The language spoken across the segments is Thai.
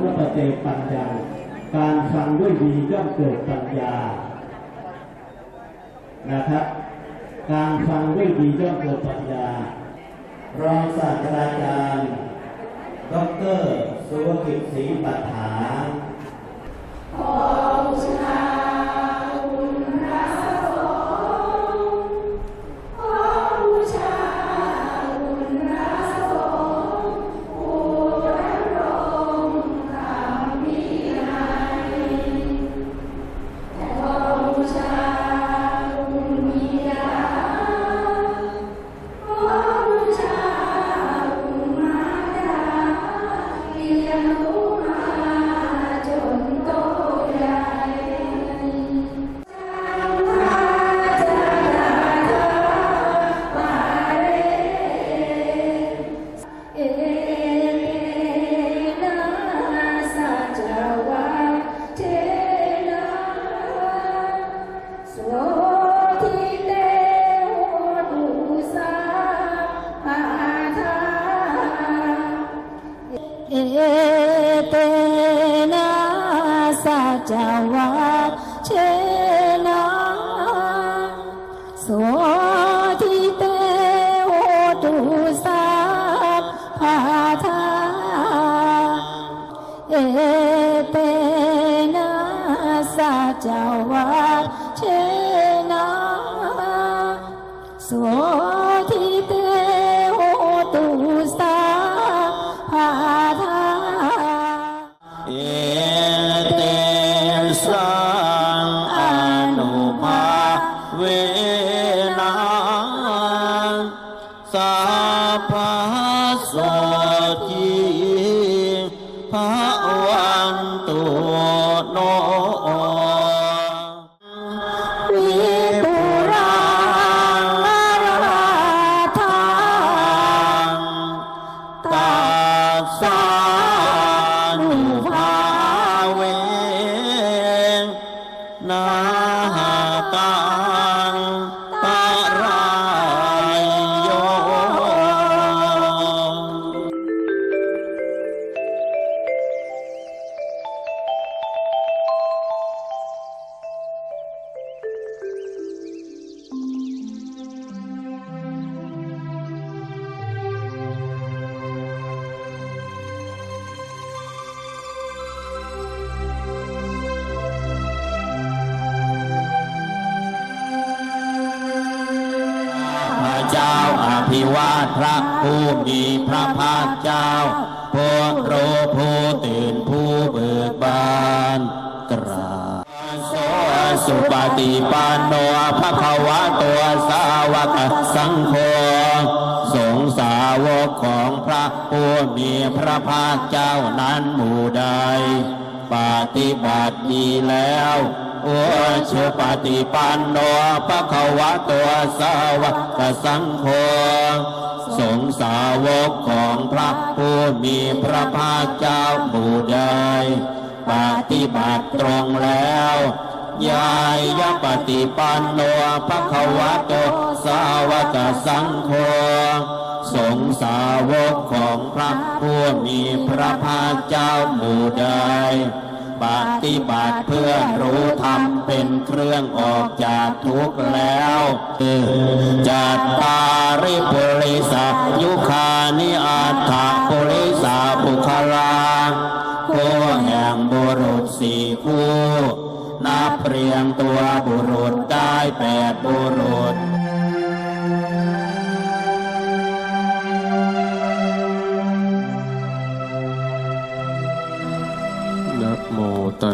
พระปเจปัญญา การฟังด้วยดีย่อมเกิดปัญญา นะครับ การฟังด้วยดีย่อมเกิดปัญญารองศาสตราจารย์ ดร สุวกิจศรีปัฏฐาน ภ ภิวาทพระผู้มีพระภาคเจ้าผู้รู้ผู้ตื่นผู้เบิกบานตราโสสุปฏิปันโนภะคะวะตัวสาวกสังโฆสงสาวกของพระผู้มีพระภาคเจ้านั้นหมู่ใด ปฏิบัติดีแล้วโอชุปฏิปันโนภะคะวะตัวสาวกสังโฆสงสาวกของพระผู้มีพระภาคเจ้าหมู่ใดปฏิบัติตรงแล้วยายปฏิปันโนภะคะวะโตสาวกสังโฆ สงฆ์สาวกของพระผู้มีพระภาคเจ้าหมู่ใดปฏิบัติเพื่อรู้ธรรมเป็นเครื่องออกจากทุกข์แล้วจัตตาริปุริสยุคานิอัตถะ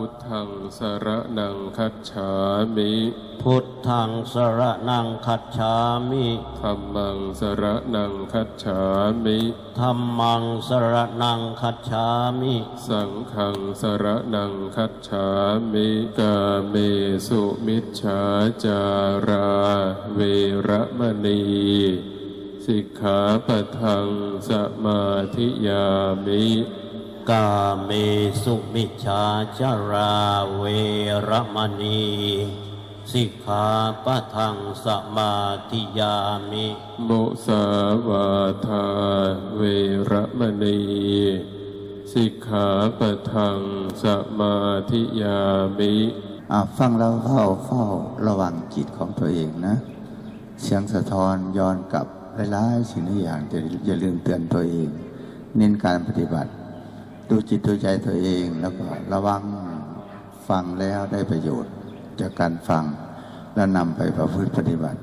พุทธังสรนังคัจฉามิ พุทธังสรนังคัจฉามิธัมมังสรนังคัจฉามิธัมมังสรนังคัจฉามิ สังฆังสรนังคัจฉามิกาเมสุมิจฉาจาราเวระมณีสิกขาปะทังสมาธิยามิ กาเมสุมิจฉาจาราเวระมณี สิกขาปะทังสมาธิยามิมุสาวาทาเวระมณี สิกขาปะทังสมาธิยามิอะฟังแล้วเฝ้าเฝ้าระวังจิตของตัวเองนะ เสียงสะท้อนย้อนกลับหลายๆสิ่งหลายอย่างจะอย่าลืมเตือนตัวเอง เน้นการปฏิบัติ ดูจิตดูใจตัวเองแล้วก็ระวังฟังแล้วได้ประโยชน์จากการฟังแล้วนำไปประพฤติปฏิบัติ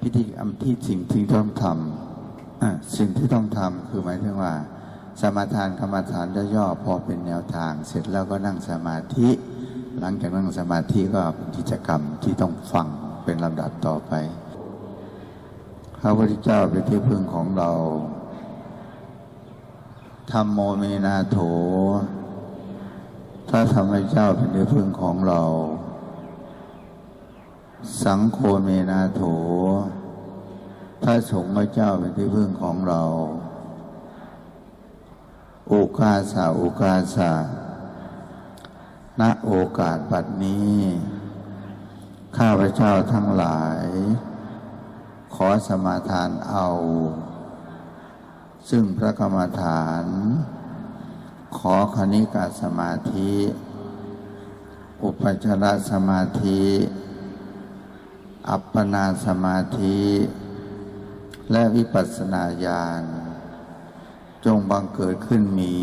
พิธีกรรมที่สิ่งที่ต้องทำสิ่งที่ต้องทำคือหมายถึงว่า สมาทานกรรมฐานย่อๆพอเป็นแนวทาง เสร็จแล้วก็นั่งสมาธิ หลังจากนั่งสมาธิก็เป็นกิจกรรมที่ต้องฟังเป็นลำดับต่อไปพระพุทธเจ้าเป็นที่พึ่งของเรา ธรรมโมเมนาโถถ้าธรรมเจ้าเป็นที่พึ่งของเรา สังโฆเมนาโถถ้าสงฆ์พระเจ้าเป็นที่พึ่งของเราโอกาสาโอกาสาณโอกาสบัดนี้ ข้าพเจ้าทั้งหลาย ขอสมาทานเอา ซึ่งพระกรรมฐาน ขอคณิกาสมาธิ อุปจารสมาธิ อัปปนาสมาธิ และวิปัสสนาญาณจงบังเกิดขึ้นมี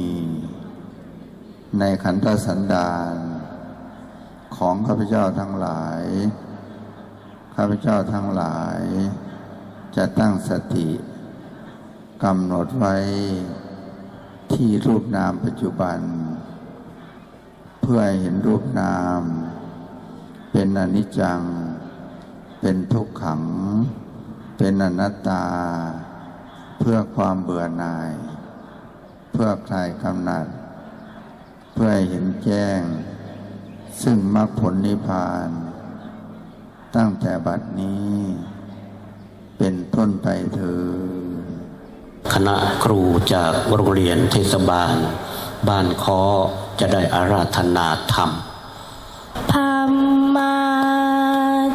ในขันธสันดานของข้าพเจ้าทั้งหลาย ข้าพเจ้าทั้งหลาย จะตั้งสติ กำหนดไว้ที่รูปนามปัจจุบัน เพื่อเห็นรูปนาม เป็นอนิจจัง เป็นทุกขัง เป็นอนัตตา เพื่อความเบื่อหน่าย เพื่อคลายกำหนัด เพื่อเห็นแจ้ง ซึ่งมรรคผลนิพพาน ตั้งแต่บัดนี้ เป็นต้นไปเถิด คณะครูจากโรงเรียนเทศบาล บ้านคอจะได้อาราธนาธรรมพัมมา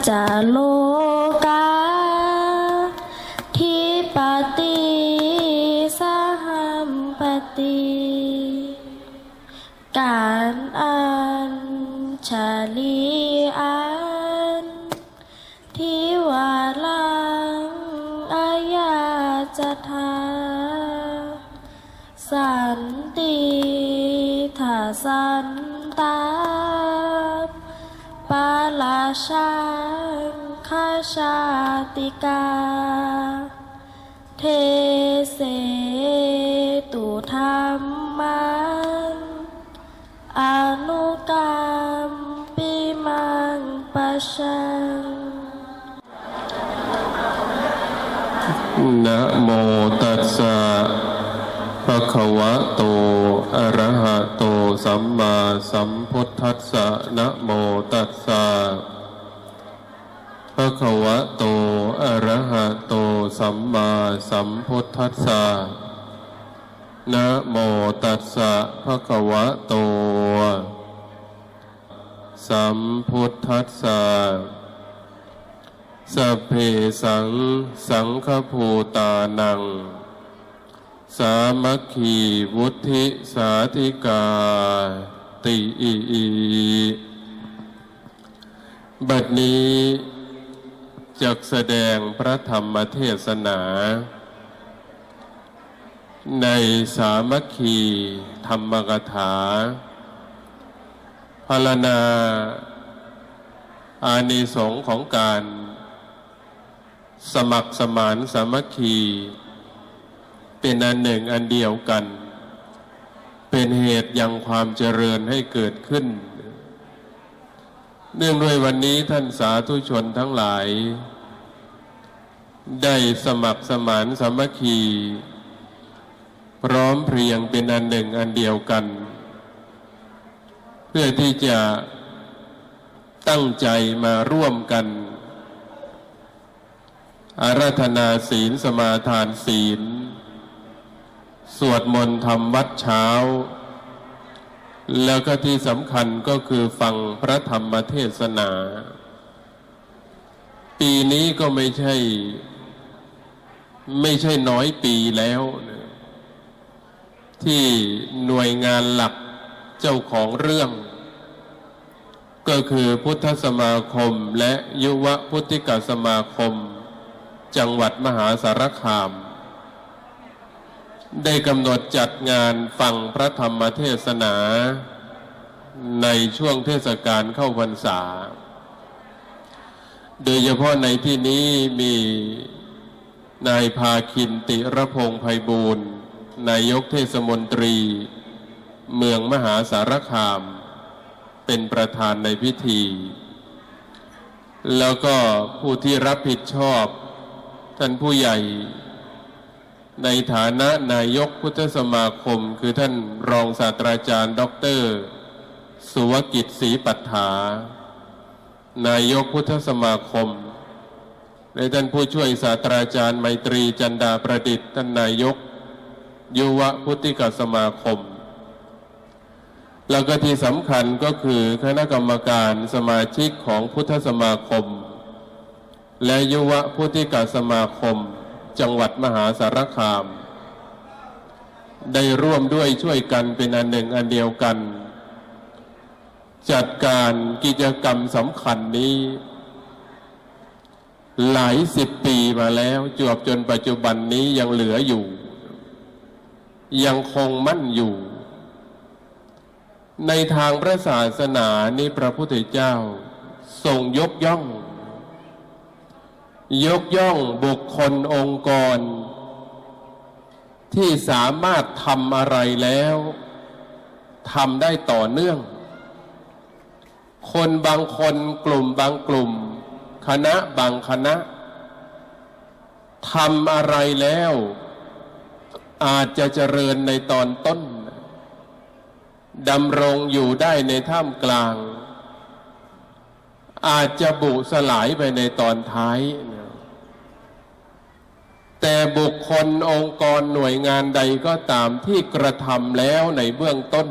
จาโลกาทิปติสหัมปติ การอันชาลีอันทิวาลังอายาจะทา สันติถาสันตาปาลาชังคาชาติกา เทเสตุธรรมันอนุกรรมปิมังปะชังนะโมตัสสะภะ คะวะโต อะระหะโต สัมมาสัมพุทธัสสะนะโมตัสสะภะควะโต อะระหะโต สัมมาสัมพุทธัสสะนะโมตัสสะภะควะโต สัมพุทธัสสะสัพเพสัง สังฆภูตานัง สามัคคีวุธิสาธิกาติอีอีบัดนี้จักแสดงพระธรรมเทศนา ในสามัคคีธรรมกถาพพารณา อานิสงของการ สมัครสมานสามัคคี เป็นอันหนึ่งอันเดียวกัน เป็นเหตุยังความเจริญให้เกิดขึ้น เนื่องด้วยวันนี้ท่านสาธุชนทั้งหลาย ได้สมัครสมานสามัคคี พร้อมเพรียงเป็นอันหนึ่งอันเดียวกัน เพื่อที่จะตั้งใจมาร่วมกันอาราธนาศีลสมาทานศีล สวดมนต์ทำวัดเช้า แล้วก็ที่สำคัญก็คือฟังพระธรรมเทศนา ปีนี้ก็ไม่ใช่ ไม่ใช่น้อยปีแล้วนะที่หน่วยงานหลักเจ้าของเรื่อง ก็คือพุทธสมาคมและยุวพุทธิกสมาคม จังหวัดมหาสารคาม ได้กำหนดจัดงานฟังพระธรรมเทศนาในช่วงเทศกาลเข้าพรรษา โดยเฉพาะในที่นี้มีนายพาคินติระพงษ์ไพบูรณ์นายกเทศมนตรี เมืองมหาสารคาม เป็นประธานในพิธี แล้วก็ผู้ที่รับผิดชอบ ท่านผู้ใหญ่ ในฐานะนายกพุทธสมาคม คือท่านรองศาสตราจารย์ด็อกเตอร์สุวกิจศรีปัฏฐา นายกพุทธสมาคม และท่านผู้ช่วยศาสตราจารย์ไมตรีจันดาประดิษฐ์ท่านนายก ยุวพุทธิกสมาคม แล้วก็ที่สำคัญก็คือคณะกรรมการสมาชิกของพุทธสมาคม และยุวพุทธิกสมาคม จังหวัดมหาสารคาม ได้ร่วมด้วยช่วยกันเป็นอันหนึ่งอันเดียวกัน จัดการกิจกรรมสำคัญนี้ หลายสิบปีมาแล้วจวบจนปัจจุบันนี้ยังเหลืออยู่ ยังคงมั่นอยู่ ในทางพระศาสนานี้พระพุทธเจ้าทรงยกย่อง ยกย่องบุคคลองค์กร ที่สามารถทำอะไรแล้วทำได้ต่อเนื่อง คนบางคนกลุ่มบางกลุ่ม คณะบางคณะทำอะไรแล้ว อาจจะเจริญในตอนต้นดำรงอยู่ได้ในท่ามกลาง อาจจะบุสลายไปในตอนท้าย แต่บุคคลองค์กรหน่วยงานใดก็ตามที่กระทำแล้วในเบื้องต้น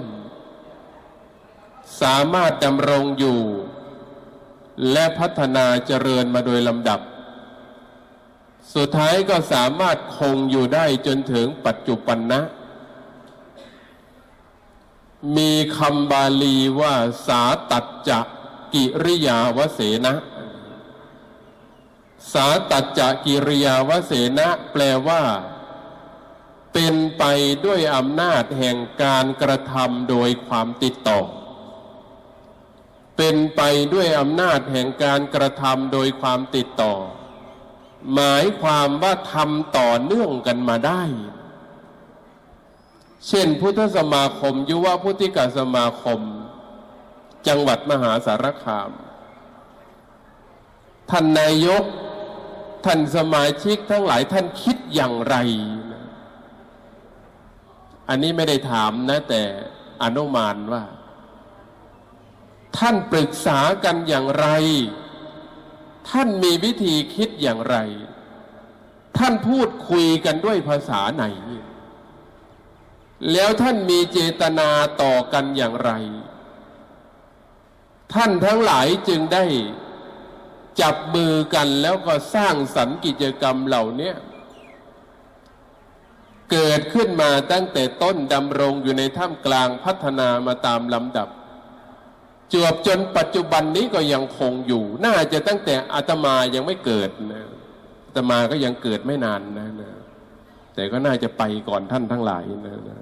สามารถดำรงอยู่ และพัฒนาเจริญมาโดยลำดับ สุดท้ายก็สามารถคงอยู่ได้จนถึงปัจจุบันนะ มีคำบาลีว่าสาตัดจักกิริยาวเสนะ สาตัดจักกิริยาวเสนะ แปลว่า เป็นไปด้วยอำนาจแห่งการกระทำโดยความติดต่อ เป็นไปด้วยอำนาจแห่งการกระทำโดยความติดต่อ หมายความว่าทำต่อเนื่องกันมาได้ เช่น พุทธสมาคม ยุวพุทธิกสมาคม จังหวัดมหาสารคามท่านนายก ท่านสมาชิกทั้งหลายท่านคิดอย่างไร อันนี้ไม่ได้ถามนะ แต่อนุมานว่า ท่านปรึกษากันอย่างไร ท่านมีวิธีคิดอย่างไร ท่านพูดคุยกันด้วยภาษาไหน แล้วท่านมีเจตนาต่อกันอย่างไร ท่านทั้งหลายจึงได้ จับมือกันแล้วก็สร้างสรรค์กิจกรรมเหล่านี้เกิดขึ้นมาตั้งแต่ต้นดำรงอยู่ในท่ามกลางพัฒนามาตามลำดับ จวบจนปัจจุบันนี้ก็ยังคงอยู่ น่าจะตั้งแต่อาตมายังไม่เกิดนะอาตมาก็ยังเกิดไม่นานนะนะแต่ก็น่าจะไปก่อนท่านทั้งหลายนะนะ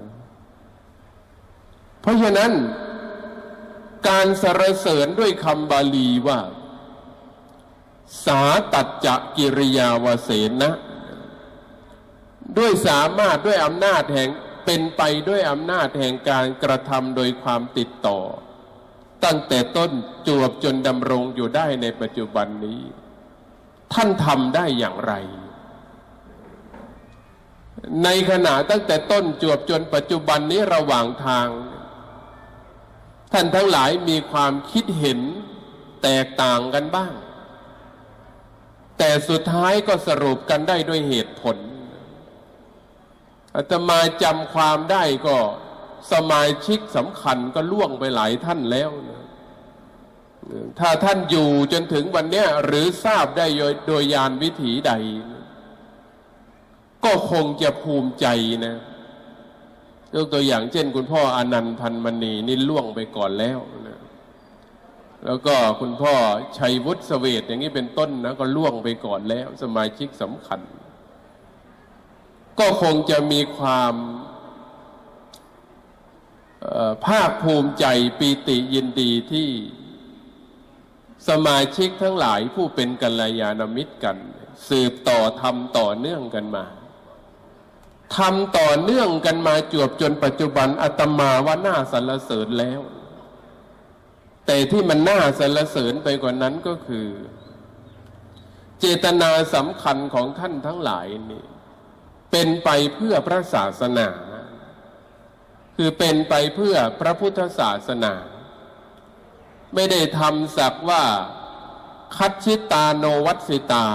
เพราะฉะนั้น การสรรเสริญด้วยคำบาลีว่า สาตัจจกิริยาวเสนะ ด้วยสามารถด้วยอำนาจแห่งเป็นไปด้วยอำนาจแห่งการกระทำโดยความติดต่อ ตั้งแต่ต้นจวบจนดำรงอยู่ได้ในปัจจุบันนี้ ท่านทำได้อย่างไร ในขณะตั้งแต่ต้นจวบจนปัจจุบันนี้ระหว่างทาง ท่านทั้งหลายมีความคิดเห็นแตกต่างกันบ้าง แต่สุดท้ายก็สรุปกันได้ด้วยเหตุผลอาตมาจำความได้ก็สมาชิกสำคัญก็ล่วงไปหลายท่านแล้วนะถ้าท่านอยู่จนถึงวันนี้หรือทราบได้โดยยานวิถีใด ก็คงจะภูมิใจนะยกตัวอย่างเช่น คุณพ่ออนันต์พันมณีนี่ล่วงไปก่อนแล้ว แล้วก็คุณพ่อชัยวุฒิเสเวตอย่างนี้เป็นต้นนะก็ล่วงไปก่อนแล้ว สมาชิกสำคัญ ก็คงจะมีความภาคภูมิใจปีติยินดีที่สมาชิกทั้งหลายผู้เป็นกัลยาณมิตรกัน สืบต่อทำต่อเนื่องกันมาทำต่อเนื่องกันมาจวบจนปัจจุบันอาตมาว่าน่าสรรเสริญแล้ว ที่มันน่าสรรเสริญไปกว่านั้นก็คือ เจตนาสำคัญของท่านทั้งหลายนี่เป็นไปเพื่อพระศาสนา คือเป็นไปเพื่อพระพุทธศาสนา ไม่ได้ทำสักว่า คัดชิตาโนวัตสิตา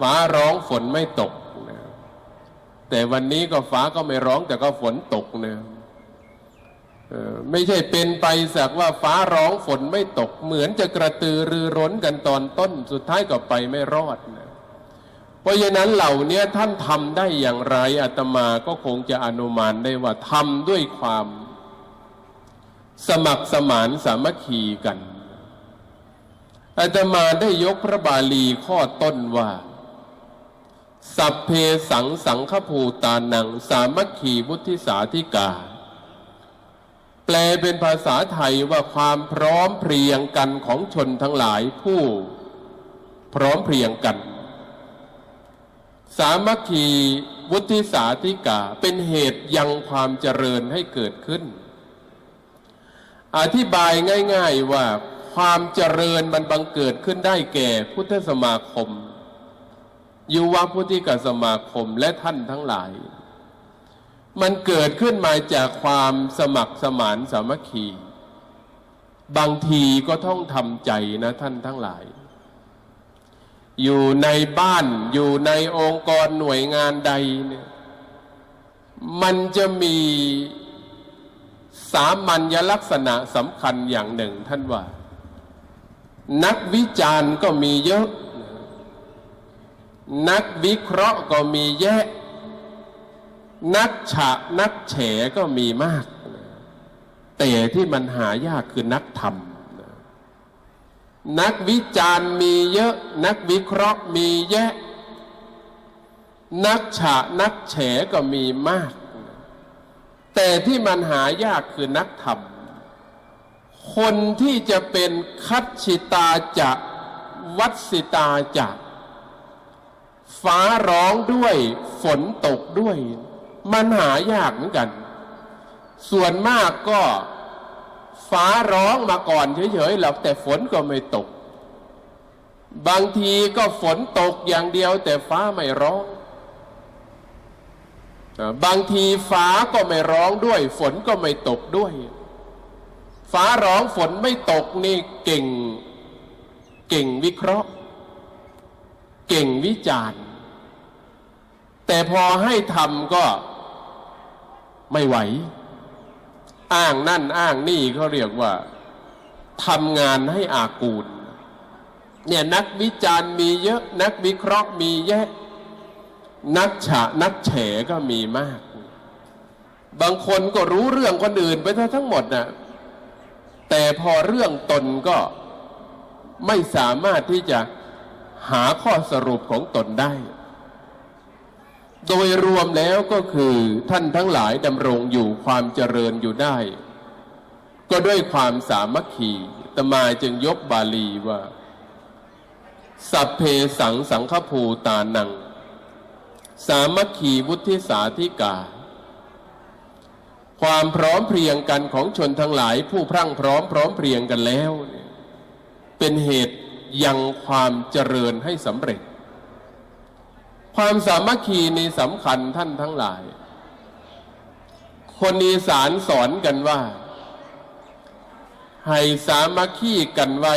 ฟ้าร้องฝนไม่ตกนะแต่วันนี้ก็ฟ้าก็ไม่ร้องแต่ก็ฝนตกเนะเออ ไม่ใช่เป็นไปสักว่าฟ้าร้องฝนไม่ตกเหมือนจะกระตือรือร้นกันตอนต้นสุดท้ายก็ไปไม่รอดนะเพราะฉะนั้นเหล่านี้ท่านทำได้อย่างไรอาตมาก็คงจะอนุมานได้ว่าทำด้วยความสมัครสมานสามัคคีกันอาตมาได้ยกพระบาลีข้อต้นว่า สัพเพสังสังฆภูตานัง สามัคคีวุฒิสาธิกา แปลเป็นภาษาไทยว่าความพร้อมเพรียงกันของชนทั้งหลายผู้ พร้อมเพรียงกัน สามัคคีวุฒิสาธิกาเป็นเหตุยังความเจริญให้เกิดขึ้น อธิบายง่าย ๆว่าความเจริญมันบังเกิดขึ้นได้แก่พุทธสมาคมยุวพุทธิกสมาคมและท่านทั้งหลาย มันเกิดขึ้นมาจากความสมัครสมานสามัคคี บางทีก็ต้องทำใจนะท่านทั้งหลาย อยู่ในบ้านอยู่ในองค์กรหน่วยงานใดเนี่ยมันจะมีสามัญลักษณะสำคัญอย่างหนึ่งท่านว่า นักวิจารณ์ก็มีเยอะ นักวิเคราะห์ก็มีแยะ นักฉะนักแฉก็มีมาก แต่ที่มันหายากคือนักธรรม นักวิจารณ์มีเยอะ นักวิเคราะห์มีแยะ นักฉะนักแฉก็มีมาก แต่ที่มันหายากคือนักธรรม คนที่จะเป็นคัตชิตาจะวัดสิตาจะฟ้าร้องด้วยฝนตกด้วย มันหายากเหมือนกัน ส่วนมากก็ฟ้าร้องมาก่อนเฉยๆหรอกแต่ฝนก็ไม่ตก บางทีก็ฝนตกอย่างเดียวแต่ฟ้าไม่ร้อง บางทีฟ้าก็ไม่ร้องด้วย ฝนก็ไม่ตกด้วย ฟ้าร้องฝนไม่ตกนี่เก่ง เก่งวิเคราะห์ เก่งวิจารณ์ แต่พอให้ทำก็ ไม่ไหว อ้างนั่นอ้างนี่เขาเรียกว่าทำงานให้อากูล เนี่ยนักวิจารณ์มีเยอะ นักวิเคราะห์มีแยะ นักฉะนักแฉก็มีมาก บางคนก็รู้เรื่องคนอื่นไปทั้งหมดนะแต่พอเรื่องตนก็ไม่สามารถที่จะหาข้อสรุปของตนได้ โดยรวมแล้วก็คือท่านทั้งหลายดำรงอยู่ความเจริญอยู่ได้ ก็ด้วยความสามัคคีตมาจึงยกบาลีว่า สัพเพสังสังฆภูตานัง สามัคคีวุฒิสาธิกา ความพร้อมเพรียงกันของชนทั้งหลายผู้พรั่งพร้อมพร้อมเพรียงกันแล้ว เป็นเหตุยังความเจริญให้สำเร็จ ความสามัคคีนี่สำคัญท่านทั้งหลาย คนอีสานสอนกันว่า ให้สามัคคีกันไว้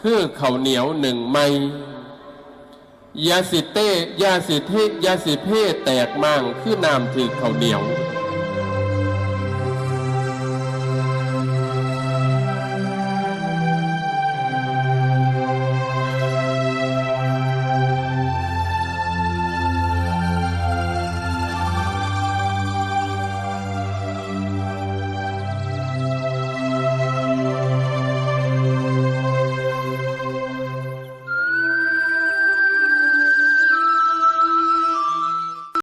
คือเขาเหนียวหนึ่งไม้ยาสิเต้ยาสิเทยาสิเพแตกมั่งคือน้ำถือเขาเหนียว